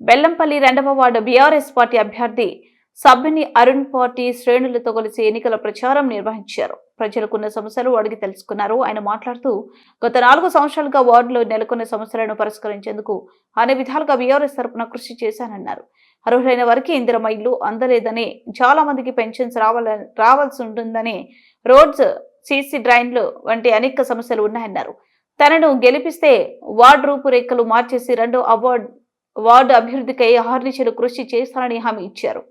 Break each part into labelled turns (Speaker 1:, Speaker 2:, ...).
Speaker 1: బెల్లంపల్లి రెండవ ward BRS party అభ్యర్థి సభ్యుని Arun party శ్రేణులతో కలిసి ఎన్నికల ప్రచారం నిర్వహించారు. ప్రజలకున్న సమస్యలు అడిగి తెలుసుకున్నారు. ఆయన మాట్లాడుతూ గత నాలుగు సంవత్సరాలుగా వార్డులో నెలకొన్న సమస్యలను పరిష్కరించేందుకు అనే విధాలుగా బీఆర్ఎస్ తరపున కృషి చేశానన్నారు. అర్హులైన వారికి ఇందిరమ్మ ఇల్లు అందలేదని చాలా మందికి పెన్షన్స్ రావాల రావాల్సి ఉంటుందని రోడ్స్ సీసీ డ్రైన్లు వంటి అనేక సమస్యలు ఉన్నాయన్నారు. తనను గెలిపిస్తే వార్డు రూపురేఖలు మార్చేసి రెండో అవార్డు వార్డు అభివృద్ధికై అహర్నిశలు కృషి చేస్తానని హామీ ఇచ్చారు.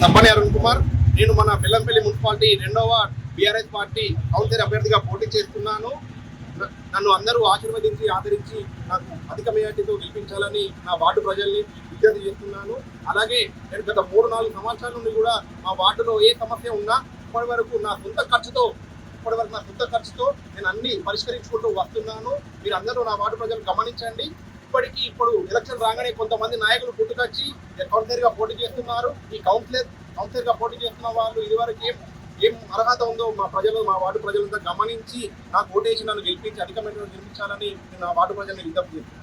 Speaker 2: తప్పని అరుణ్ కుమార్ నేను మన బెల్లంపల్లి మున్సిపాలిటీ రెండవ బీఆర్ఎస్ పార్టీ కౌన్సిలర్ అభ్యర్థిగా పోటీ చేస్తున్నాను. నన్ను అందరూ ఆశీర్వదించి ఆదరించి నాకు అధిక మెజార్టీతో గెలిపించాలని నా వార్డు ప్రజల్ని విజ్ఞప్తి చేస్తున్నాను. అలాగే నేను గత మూడు నాలుగు సంవత్సరాల నుండి కూడా మా వార్డులో ఏ సమస్య ఉన్నా ఇప్పటి వరకు నా సొంత ఖర్చుతో ఇప్పటి వరకు నా సొంత ఖర్చుతో నేను అన్ని పరిష్కరించుకుంటూ వస్తున్నాను. మీరు అందరూ నా వార్డు ప్రజలు గమనించండి. ఇప్పటికీ ఇప్పుడు ఎలక్షన్ రాగానే కొంతమంది నాయకులు పుట్టుకొచ్చి కౌన్సిలర్గా పోటీ చేస్తున్నారు. ఈ కౌన్సిలర్ కౌన్సిలర్గా పోటీ చేస్తున్న వాళ్ళు ఇదివరకు ఏం ఏం అర్హత ఉందో మా ప్రజలు మా వార్డు ప్రజలంతా గమనించి నాకు ఓటేసి నన్ను గెలిపించి అధికమైన గెలిపించాలని నా వార్డు ప్రజల్ని విజ్ఞప్తి చేస్తున్నాను